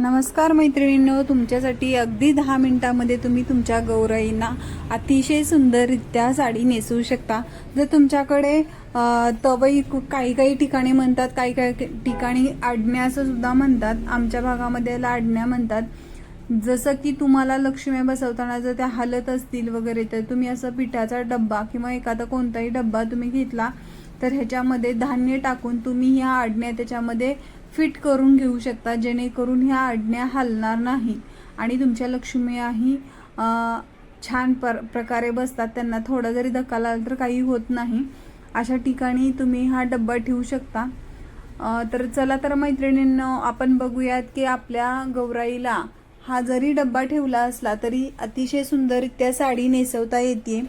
नमस्कार मैत्रिणींनो तुमच्यासाठी अगदी दहा मिनिटामध्ये तुम्ही तुमच्या गौराईंना अतिशय सुंदररित्या साडी नेसवू शकता. जर तुमच्याकडे तवई कु- काही काही ठिकाणी म्हणतात काही काही ठिकाणी आडण्या असं सुद्धा म्हणतात आमच्या भागामध्ये याला आडण्या म्हणतात. जसं की तुम्हाला लक्ष्मी बसवताना जर त्या हलत असतील वगैरे तर तुम्ही असं पिठाचा डब्बा किंवा एखादा कोणताही डब्बा तुम्ही घेतला तर ह्याच्यामध्ये धान्य टाकून तुम्ही ह्या आडण्या त्याच्यामध्ये फिट करून घेऊ शकता जेणेकरून ह्या आडण्या हलणार नाही. आणि तुमच्या लक्ष्मीही छान पर प्रकारे बसतात. त्यांना थोडा जरी धक्का लागला तर काही होत नाही. अशा ठिकाणी तुम्ही हा डब्बा ठेवू शकता. तर चला तर मैत्रिणींना आपण बघूयात की आपल्या गौराईला हा जरी डब्बा ठेवला असला तरी अतिशय सुंदररित्या साडी नेसवता येते.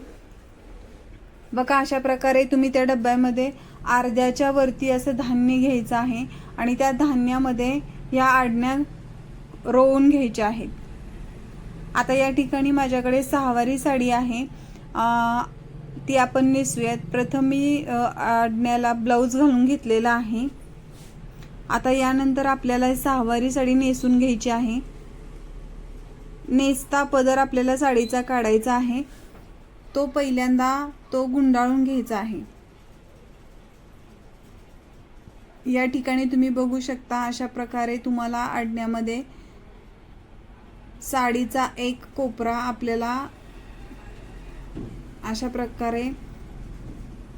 बघा अशा प्रकारे तुम्ही त्या डब्यामध्ये अर्ध्याच्या वरती असं धान्य घ्यायचं आहे. आणि त्या धान्यामध्ये या आडण्या रोवून घ्यायच्या आहेत. आता या ठिकाणी माझ्याकडे सहावारी साडी आहे. ती आपण नेसूयात. प्रथम मी आडण्याला ब्लाऊज घालून घेतलेला आहे. आता यानंतर आपल्याला सहावारी साडी नेसून घ्यायची आहे. नेसता पदर आपल्याला साडीचा काढायचा आहे. तो पहिल्यांदा तो गुंडाळून घ्यायचा आहे. या ठिकाणी तुम्ही बघू शकता अशा प्रकारे तुम्हाला आडण्यामध्ये साडीचा एक कोपरा आपल्याला अशा प्रकारे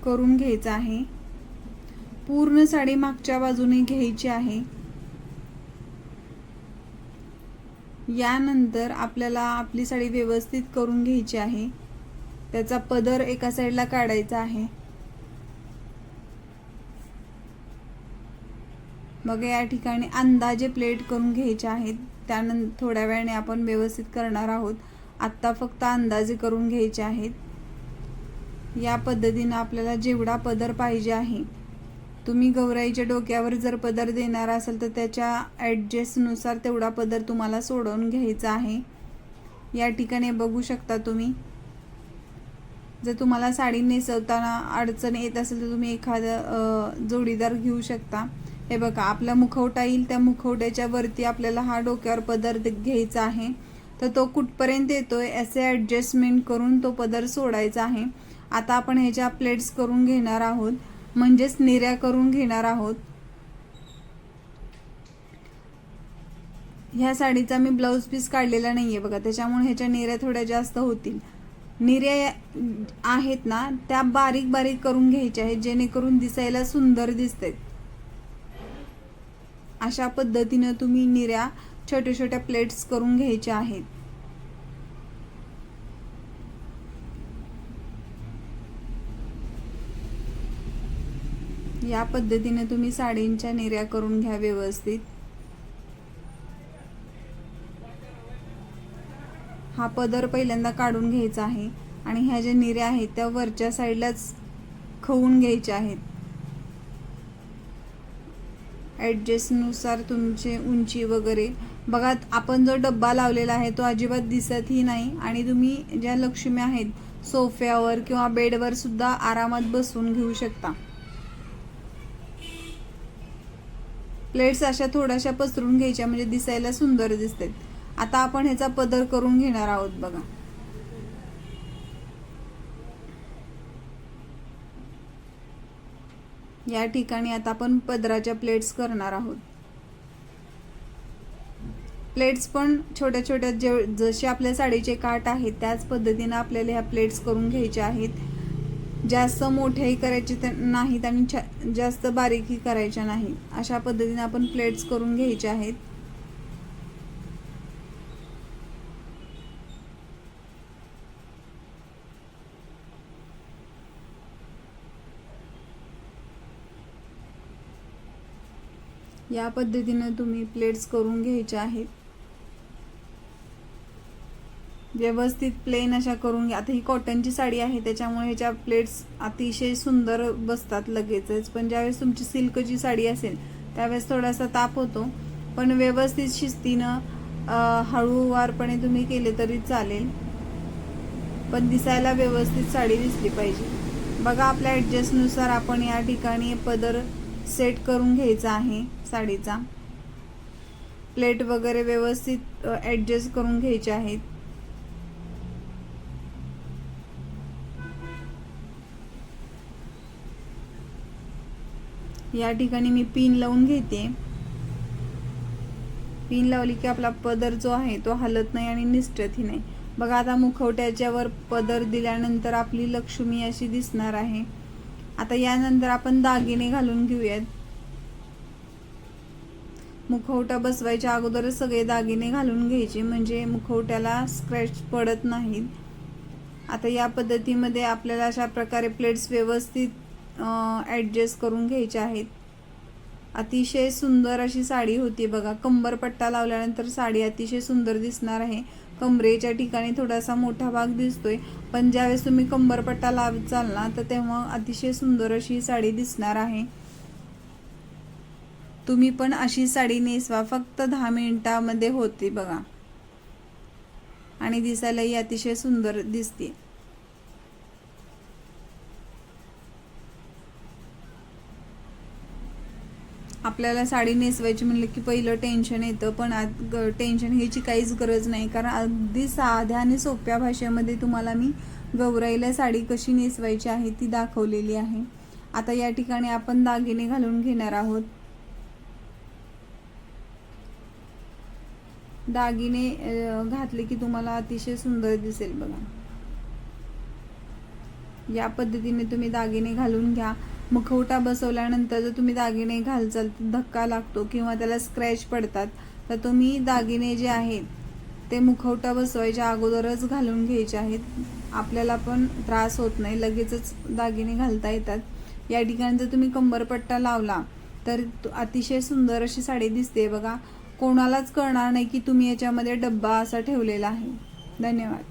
करून घ्यायचा आहे. पूर्ण साडी मागच्या बाजूने घ्यायची आहे. यानंतर आपल्याला आपली साडी व्यवस्थित करून घ्यायची आहे. त्याचा पदर एका साईडला काढायचा आहे. मग या ठिकाणी अंदाजे प्लेट करून घ्यायचे आहेत. त्यानंतर थोड्या वेळाने आपण व्यवस्थित करणार आहोत. आत्ता फक्त अंदाजे करून घ्यायचे आहेत. या पद्धतीनं आपल्याला जेवढा पदर पाहिजे आहे तुम्ही गौराईच्या डोक्यावर जर पदर देणार असाल तर त्याच्या ॲडजस्टनुसार तेवढा पदर तुम्हाला सोडवून घ्यायचा आहे. या ठिकाणी बघू शकता तुम्ही जर तुम्हाला साडी नेसवताना अडचण येत असेल तर तुम्ही एखादं जोडीदार घेऊ शकता. हे बघा आपला मुखवटा येईल त्या मुखवट्याच्या वरती आपल्याला हा डोक्यावर पदर घ्यायचा आहे. तर तो कुठपर्यंत येतोय असे ॲडजस्टमेंट करून तो पदर सोडायचा आहे. आता आपण ह्याच्या प्लेट्स करून घेणार आहोत म्हणजेच निर्या करून घेणार आहोत. ह्या साडीचा मी ब्लाऊज पीस काढलेला नाही आहे बघा त्याच्यामुळे ह्याच्या निर्या थोड्या जास्त होतील. निर्या आहेत ना त्या बारीक बारीक करून घ्यायच्या आहेत जेणेकरून दिसायला सुंदर दिसतात अशा पद्धतीनं तुम्ही निर्या छोट्या छोट्या प्लेट्स करून घ्यायच्या आहेत. या पद्धतीने तुम्ही साडींच्या निर्या करून घ्या व्यवस्थित. हा पदर पहिल्यांदा काढून घ्यायचा आहे आणि ह्या ज्या निऱ्या आहेत त्या वरच्या साईडलाच खवून घ्यायच्या आहेत. ॲडजस्टनुसार तुमचे उंची वगैरे. बघा आपण जो डब्बा लावलेला आहे तो अजिबात दिसतही नाही आणि तुम्ही ज्या लक्ष्मी आहेत सोफ्यावर किंवा बेडवर सुद्धा आरामात बसून घेऊ शकता. प्लेट्स अशा थोड्याशा पसरून घ्यायच्या म्हणजे दिसायला सुंदर दिसतात. आता आपण ह्याचा पदर करून घेणार आहोत बघा. या ठिकाणी आता आपण पदराच्या प्लेट्स करणार आहोत. प्लेट्स पण छोट्या छोट्या जे जसे आपल्या साडीचे काठ आहेत त्याच पद्धतीनं आपल्याला ह्या प्लेट्स करून घ्यायच्या आहेत. जास्त मोठ्याही करायचे नाहीत आणि छा- जास्त बारीकही करायच्या नाहीत. अशा पद्धतीने आपण प्लेट्स करून घ्यायच्या आहेत. या पद्धतीनं तुम्ही प्लेट्स करून घ्यायच्या आहेत. व्यवस्थित प्लेन अशा करून घ्या. आता ही कॉटनची साडी आहे त्याच्यामुळे ह्याच्या प्लेट्स अतिशय सुंदर बसतात लगेचच. पण ज्यावेळेस तुमची सिल्कची साडी असेल त्यावेळेस थोडासा ताप होतो. पण व्यवस्थित शिस्तीनं हळूवारपणे तुम्ही केले तरी चालेल. पण दिसायला व्यवस्थित साडी दिसली पाहिजे. बघा आपल्या ॲडजस्टनुसार आपण या ठिकाणी पदर सेट करून घ्यायचा आहे साडीचा. प्लेट वगैरे व्यवस्थित ॲडजस्ट करून घ्यायचे आहेत. या ठिकाणी मी पिन लावून घेते. पिन लावली की आपला पदर जो आहे तो हलत नाही आणि निसटतही नाही. बघा आता मुखवट्याच्यावर पदर दिल्यानंतर आपली लक्ष्मी अशी दिसणार आहे. आता यानंतर आपण दागिने घालून घेऊयात. मुखवटा बसवायच्या अगोदरच सगळे दागिने घालून घ्यायचे म्हणजे मुखवट्याला स्क्रॅच पडत नाहीत. आता या पद्धतीमध्ये आपल्याला अशा प्रकारे प्लेट्स व्यवस्थित ॲडजस्ट करून घ्यायच्या आहेत. अतिशय सुंदर अशी साडी होती बघा. कंबरपट्टा लावल्यानंतर साडी अतिशय सुंदर दिसणार आहे. कमरेच्या ठिकाणी थोडासा मोठा भाग दिसतोय. पण ज्यावेळेस तुम्ही कंबरपट्टा लावत चाल ना तर तेव्हा अतिशय सुंदर अशी साडी दिसणार आहे. तुम्ही पण अशी साडी नेसवा. फक्त दहा मिनिटामध्ये होते बघा. आणि दिसायलाही अतिशय सुंदर दिसते. आपल्याला साडी नेसवायची म्हणलं की पहिलं टेन्शन येतं पण आज टेन्शन घ्यायची काहीच गरज नाही. कारण अगदी साध्या आणि सोप्या भाषेमध्ये तुम्हाला मी गौराईला साडी कशी नेसवायची आहे ती दाखवलेली आहे. आता या ठिकाणी आपण दागिने घालून घेणार आहोत. दागिने घातले की तुम्हाला अतिशय सुंदर दिसेल बघा. या पद्धतीने तुम्ही दागिने घालून घ्या. मुखवटा बसवल्यानंतर जर तुम्ही दागिने घालचाल तर धक्का लागतो किंवा त्याला स्क्रॅच पडतात. तर तुम्ही दागिने जे आहेत ते मुखवटा बसवायच्या अगोदरच घालून घ्यायचे आहेत. आपल्याला पण त्रास होत नाही लगेचच दागिने घालता येतात. या ठिकाणी जर तुम्ही कंबरपट्टा लावला तर अतिशय सुंदर अशी साडी दिसते. बघा कोणालाच कळणार नाही की तुम्ही याच्यामध्ये डब्बा असा ठेवलेला आहे. धन्यवाद.